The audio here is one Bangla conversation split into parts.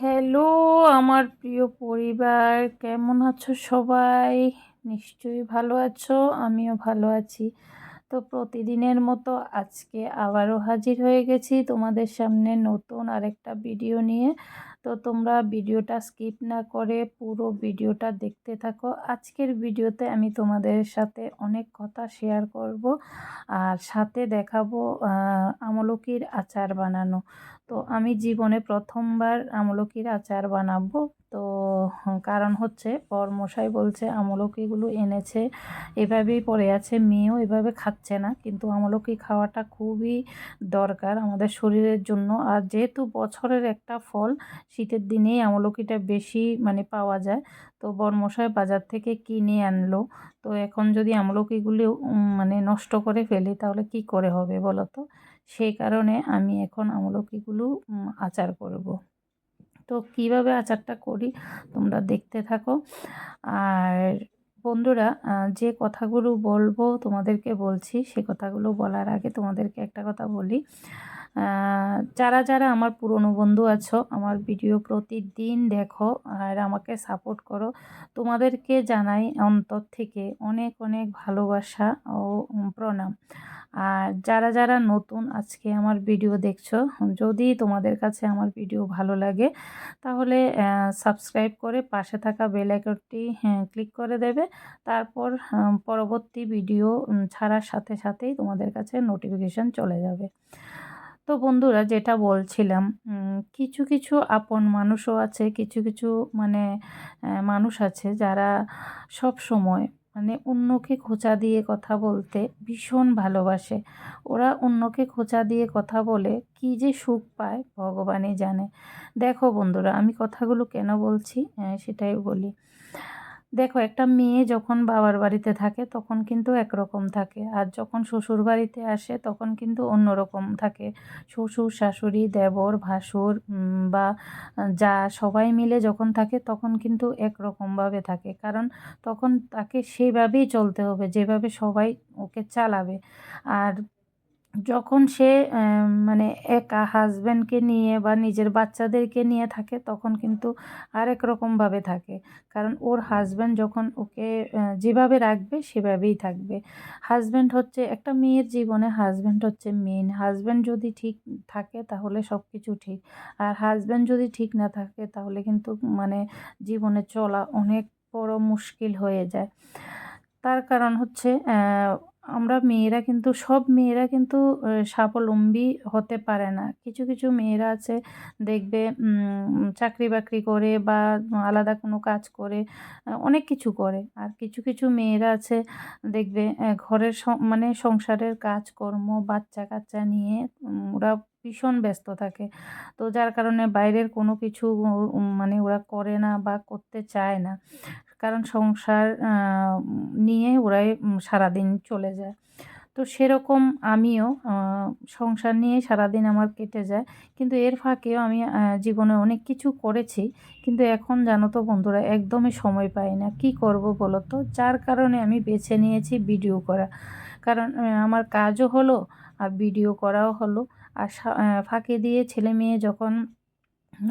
হ্যালো, আমার প্রিয় পরিবার, কেমন আছো সবাই? নিশ্চয়ই ভালো আছো, আমিও ভালো আছি। তো প্রতিদিনের মতো আজকে আবারও হাজির হয়ে গেছি তোমাদের সামনে নতুন আরেকটা ভিডিও নিয়ে। তো তোমরা ভিডিওটা স্কিপ না করে পুরো ভিডিওটা দেখতে থাকো। আজকের ভিডিওতে আমি তোমাদের সাথে অনেক কথা শেয়ার করব আর সাথে দেখাবো আমলকির আচার বানানো। তো আমি জীবনে প্রথমবার আমলকির আচার বানাবো। তো কারণ হচ্ছে মশাই বলছে আমলকিগুলো এনেছে, এভাবেই পড়ে আছে, মেয়েও এভাবে খাচ্ছে না। কিন্তু আমলকি খাওয়াটা খুবই দরকার আমাদের শরীরের জন্য। আর যেহেতু বছরের একটা ফল, শীতের দিনেই আমলকিটা বেশি মানে পাওয়া যায়। তো বরমশাই বাজার থেকে কিনে আনলো। তো এখন যদি আমলকিগুলি মানে নষ্ট করে ফেলি, তাহলে কি করে হবে বলো তো? সেই কারণে আমি এখন আমলকিগুলো আচার করব। তো কীভাবে আচারটা করি তোমরা দেখতে থাকো। আর বন্ধুরা যে কথাগুলো বলব তোমাদেরকে বলছি, সে কথাগুলো বলার আগে তোমাদেরকে একটা কথা বলি। যারা যারা আমার পুরনো বন্ধু আছো, আমার ভিডিও প্রতিদিন দেখো আর আমাকে সাপোর্ট করো, তোমাদেরকে জানাই অন্তর থেকে অনেক অনেক ভালোবাসা ও প্রণাম। আর যারা যারা নতুন আজকে আমার ভিডিও দেখছ, যদি তোমাদের কাছে আমার ভিডিও ভালো লাগে, তাহলে সাবস্ক্রাইব করে পাশে থাকা বেল আইকনটি ক্লিক করে দেবে। তারপর পরবর্তী ভিডিও ছাড়ার সাথে, সাথেই তোমাদের কাছে নোটিফিকেশান চলে যাবে। তো বন্ধুরা যেটা বলছিলাম কিছু কিছু আপন মানুষও আছে, কিছু কিছু মানে মানুষ আছে যারা সব সময় মানে অন্যকে খোঁচা দিয়ে কথা বলতে ভীষণ ভালোবাসে। ওরা অন্যকে খোঁচা দিয়ে কথা বলে কি যে সুখ পায় ভগবানই জানে। দেখো বন্ধুরা আমি কথাগুলো কেন বলছি? সেটাই বলি। দেখো, একটা মেয়ে যখন বাবার বাড়িতে থাকে তখন কিন্তু একরকম থাকে। আর যখন শ্বশুর বাড়িতে আসে তখন কিন্তু অন্যরকম থাকে। শ্বশুর, শাশুড়ি, দেবর, ভাসুর বা যা সবাই মিলে যখন থাকে তখন কিন্তু একরকমভাবে থাকে। কারণ তখন তাকে সেইভাবেই চলতে হবে, যেভাবে সবাই ওকে চালাবে। আর যখন সে মানে একা হাজব্যান্ডকে নিয়ে বা নিজের বাচ্চাদেরকে নিয়ে থাকে, তখন কিন্তু আরেক রকমভাবে থাকে। কারণ ওর হাজব্যান্ড যখন ওকে যেভাবে রাখবে, সেভাবেই থাকবে। হাজব্যান্ড হচ্ছে একটা মেয়ের জীবনে হাজব্যান্ড হচ্ছে মেন হাজব্যান্ড যদি ঠিক থাকে, তাহলে সব কিছু ঠিক। আর হাজব্যান্ড যদি ঠিক না থাকে, তাহলে কিন্তু মানে জীবনে চলা অনেক বড় মুশকিল হয়ে যায়। তার কারণ হচ্ছে আমরা মেয়েরা কিন্তু, সব মেয়েরা কিন্তু স্বাবলম্বী হতে পারে না। কিছু কিছু মেয়েরা আছে, দেখবে চাকরি বাকরি করে বা আলাদা কোনো কাজ করে অনেক কিছু করে। আর কিছু কিছু মেয়েরা আছে, দেখবে ঘরের মানে সংসারের কাজকর্ম বাচ্চা কাচ্চা নিয়ে ওরা ভীষণ ব্যস্ত থাকে। তো যার কারণে বাইরের কোনো কিছু মানে ওরা করে না বা করতে চায় না। কারণ সংসার নিয়ে ওরাই সারাদিন চলে যায়। তো সেরকম আমিও সংসার নিয়ে সারাদিন আমার কেটে যায়। কিন্তু এর ফাঁকেও আমি জীবনে অনেক কিছু করেছি। কিন্তু এখন জানো তো বন্ধুরা, একদমই সময় পাই না। কি করব বলো তো? যার কারণে আমি বেছে নিয়েছি ভিডিও করা। কারণ আমার কাজও হলো আর ভিডিও করাও হলো। আর ফাঁকে দিয়ে ছেলে মেয়ে যখন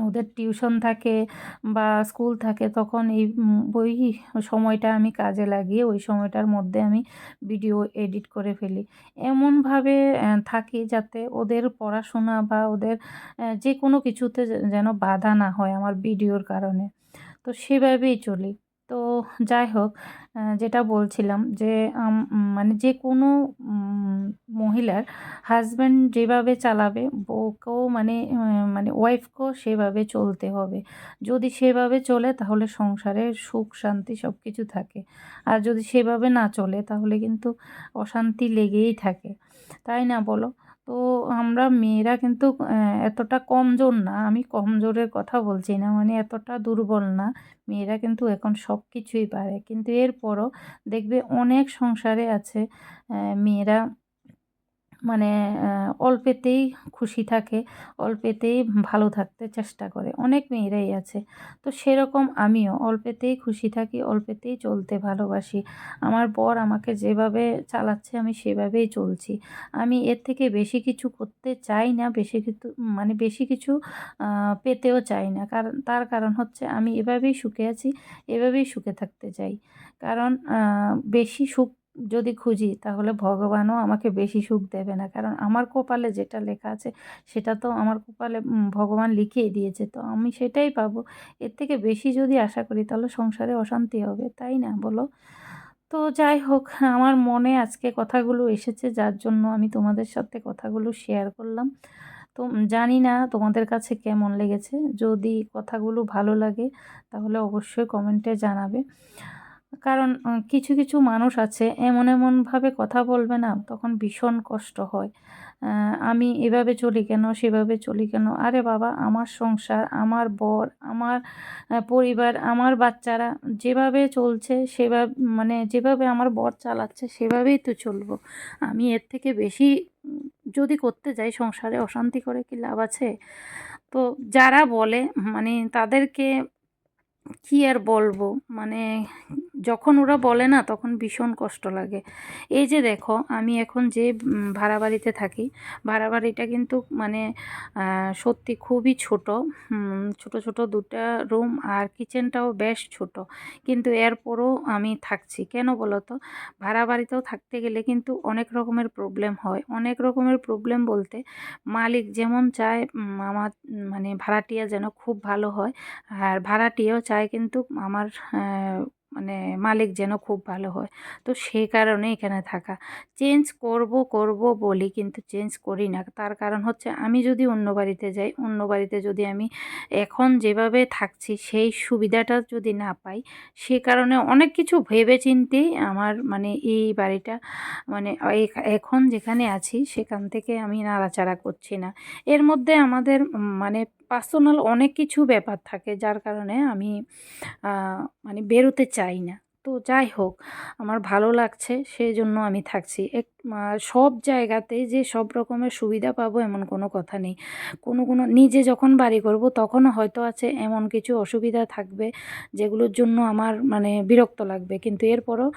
ওদের টিউশন থাকে বা স্কুল থাকে, তখন এই বই সময়টা আমি কাজে লাগিয়ে ওই সময়টার মধ্যে আমি ভিডিও এডিট করে ফেলি। এমনভাবে থাকি যাতে ওদের পড়াশোনা বা ওদের যে কোনো কিছুতে যেন বাধা না হয় আমার ভিডিওর কারণে। তো সেভাবেই চলি। যাই হোক যেটা বলছিলাম যে মানে যে কোনো মহিলার হাজব্যান্ড যেভাবে চালাবে, বউকেও মানে মানে ওয়াইফকেও সেভাবে চলতে হবে। যদি সেভাবে চলে, তাহলে সংসারে সুখ, শান্তি সব কিছু থাকে। আর যদি সেভাবে না চলে, তাহলে কিন্তু অশান্তি লেগেই থাকে। তাই না বলো? তো আমরা মেয়েরা কিন্তু এতটা কমজোর না, আমি কমজোরের কথা বলছি না মানে এতটা দুর্বল না, মেয়েরা কিন্তু এখন সব কিছুই পারে। কিন্তু এরপরও দেখবে অনেক সংসারে আছে মেয়েরা মানে অল্পেতেই খুশি থাকে, অল্পেতেই ভালো থাকতে চেষ্টা করে। অনেক মেয়েরাই আছে। তো সেরকম আমিও অল্পেতেই খুশি থাকি, অল্পেতেই চলতে ভালোবাসি। আমার বর আমাকে যেভাবে চালাচ্ছে, আমি সেভাবেই চলছি। আমি এর থেকে বেশি কিছু করতে চাই না, বেশি কিছু মানে বেশি কিছু পেতেও চাই না। কারণ তার কারণ হচ্ছে আমি এভাবেই সুখে আছি, এভাবেই সুখে থাকতে চাই। কারণ বেশি সুখ যদি খুঁজি, তাহলে ভগবানও আমাকে বেশি সুখ দেবে না। কারণ আমার কপালে যেটা লেখা আছে, সেটা তো আমার কপালে ভগবান লিখেই দিয়েছে। তো আমি সেটাই পাবো। এর থেকে বেশি যদি আশা করি, তাহলে সংসারে অশান্তি হবে, তাই না বলো? তো যাই হোক, আমার মনে আজকে কথাগুলো এসেছে, যার জন্য আমি তোমাদের সাথে কথাগুলো শেয়ার করলাম। তো জানি না তোমাদের কাছে কেমন লেগেছে। যদি কথাগুলো ভালো লাগে, তাহলে অবশ্যই কমেন্টে জানাবে। কারণ কিছু কিছু মানুষ আছে, এমন, এমনভাবে কথা বলবে না, তখন ভীষণ কষ্ট হয়। আমি এভাবে চলি কেন, সেভাবে চলি কেন? আরে বাবা, আমার সংসার, আমার বর, আমার পরিবার, আমার বাচ্চারা যেভাবে চলছে, সেভাবে মানে যেভাবে আমার বর চালাচ্ছে, সেভাবেই তো চলবো। আমি এর থেকে বেশি যদি করতে যাই, সংসারে অশান্তি করে কি লাভ আছে? তো যারা বলে মানে তাদেরকে কি আর বলব? মানে যখন ওরা বলে না, তখন ভীষণ কষ্ট লাগে। এই যে দেখো, আমি এখন যে ভাড়া বাড়িতে থাকি ভাড়া বাড়িটা কিন্তু মানে সত্যি খুবই ছোট। ছোট ছোট দুটা রুম আর কিচেনটাও বেশ ছোট। কিন্তু এরপরও আমি থাকছি। কেন বলো তো ভাড়া বাড়িতেও থাকতে গেলে কিন্তু অনেক রকমের প্রবলেম হয়। অনেক রকমের প্রবলেম বলতে, মালিক যেমন চায় আমার মানে ভাড়াটিয়া যেন খুব ভালো হয়, আর ভাড়াটিয়াও চায় কিন্তু আমার মানে মালিক যেন খুব ভালো হয়। তো সেই কারণে এখানে থাকা। চেঞ্জ করব করব বলি কিন্তু চেঞ্জ করি না। তার কারণ হচ্ছে আমি যদি অন্য বাড়িতে যাই, অন্য বাড়িতে যদি আমি এখন যেভাবে থাকছি, সেই সুবিধাটা যদি না পাই, সে কারণে অনেক কিছু ভেবে চিন্তেই আমার মানে এই বাড়িটা মানে এখন যেখানে আছি, সেখান থেকে আমি নাড়াচাড়া করছি না। এর মধ্যে আমাদের মানে পার্সোনাল অনেক কিছু ব্যাপার থাকে যার কারণে আমি মানে বেরোতে চাই না। তো যাই হোক, আমার ভালো লাগছে সেই জন্য আমি থাকছি। এক সব জায়গাতে যে সব রকমের সুবিধা পাবো এমন কোনো কথা নেই। কোনো কোনো নিজে যখন বাড়ি করব তখনও হয়তো আছে এমন কিছু অসুবিধা থাকবে যেগুলোর জন্য আমার মানে বিরক্ত লাগবে। কিন্তু এরপরও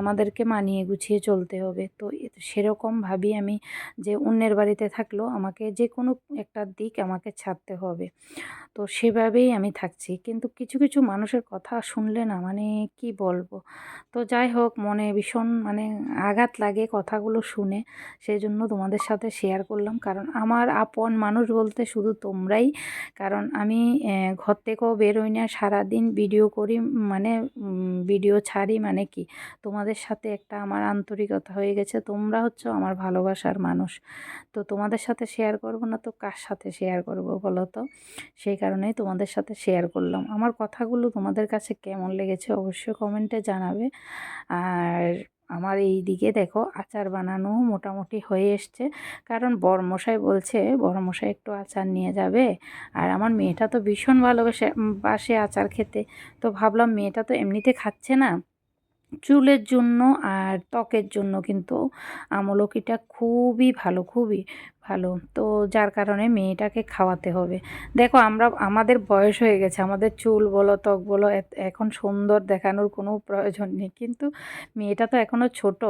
আমাদেরকে মানিয়ে গুছিয়ে চলতে হবে। তো সেরকম ভাবি আমি যে অন্যের বাড়িতে থাকলেও আমাকে যে কোনো একটা দিক আমাকে ছাড়তে হবে। তো সেভাবেই আমি থাকছি। কিন্তু কিছু কিছু মানুষের কথা শুনলে না মানে কি বলব? তো যাই হোক, মনে ভীষণ মানে আঘাত লাগে কথাগুলো শুনে সেই জন্য তোমাদের সাথে শেয়ার করলাম। কারণ আমার আপন মানুষ বলতে শুধু তোমরাই। কারণ আমি ঘর থেকেও বেরোই না। সারাদিন ভিডিও করি মানে ভিডিও ছাড়ি মানে কি? তোমাদের সাথে একটা আমার আন্তরিকতা হয়ে গেছে। তোমরা হচ্ছে আমার ভালোবাসার মানুষ। তো তোমাদের সাথে শেয়ার করব না তো কার সাথে শেয়ার করব বলো তো? সেই কারণেই তোমাদের সাথে শেয়ার করলাম। আমার কথাগুলো তোমাদের কাছে কেমন লেগেছে অবশ্যই কমেন্টে জানাবে। আর আমার এই দিকে দেখো আচার বানানো মোটামুটি হয়ে এসছে। কারণ বরমশাই বলছে, বরমশাই একটু আচার নিয়ে যাবে। আর আমার মেয়েটা তো ভীষণ ভালোবেসে বাসে আচার খেতে। তো ভাবলাম মেয়েটা তো এমনিতে খাচ্ছে না। চুলের জন্য আর ত্বকের জন্য কিন্তু আমলকিটা খুবই ভালো, খুবই। ভালো। তো যার কারণে মেয়েটাকে খাওয়াতে হবে। দেখো, আমরা, আমাদের বয়স হয়ে গেছে। আমাদের চুল বলো, ত্বক বলো এখন সুন্দর দেখানোর কোনো প্রয়োজন নেই। কিন্তু মেয়েটা তো এখনও ছোট,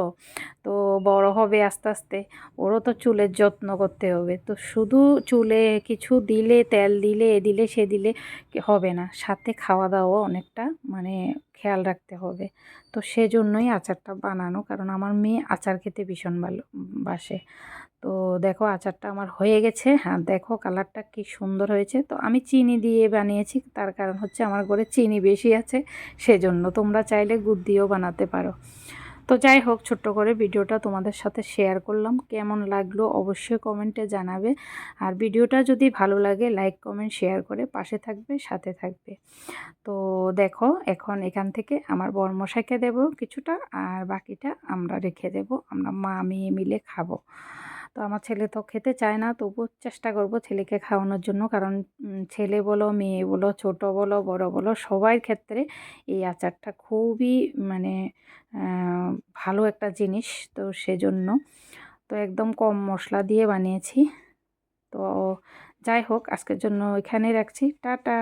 তো বড় হবে আস্তে আস্তে। ওরও তো চুলের যত্ন করতে হবে। তো শুধু চুলে কিছু দিলে, তেল দিলে, এ দিলে, সে দিলে হবে না। সাথে খাওয়া দাওয়া অনেকটা মানে খেয়াল রাখতে হবে। তো সেজন্যই আচারটা বানানো, কারণ আমার মেয়ে আচার খেতে ভীষণ ভালো বাসে। তো দেখো আচারটা আমার হয়ে গেছে। হ্যাঁ দেখো কালারটা কি সুন্দর হয়েছে। তো আমি চিনি দিয়ে বানিয়েছি, তার কারণ হচ্ছে আমার ঘরে চিনি বেশি আছে, সেজন্য তোমরা চাইলে গুড় দিয়েও বানাতে পারো। তো যাই হোক, ছোট্ট করে ভিডিওটা তোমাদের সাথে শেয়ার করলাম। কেমন লাগল অবশ্যই কমেন্টে জানাবে। আর ভিডিওটা যদি ভালো লাগে লাইক কমেন্ট শেয়ার করে পাশে থাকবে, সাথে থাকবে। তো দেখো, এখন এখান থেকে আমার বরমশাইকে দেব কিছুটা, আর বাকিটা আমরা রেখে দেব। আমরা মা, মেয়ে মিলে খাব। তো আমার ছেলে তো খেতে চায় না তবু চেষ্টা করব ছেলেকে খাওয়ানোর জন্য। কারণ ছেলে বলো, মেয়ে বলো, ছোট বলো, বড় বলো সবার ক্ষেত্রে এই আচারটা খুবই মানে ভালো একটা জিনিস তো সেজন্য। তো একদম কম মশলা দিয়ে বানিয়েছি। তো যাই হোক, আজকের জন্য এখানেই রাখছি। টাটা!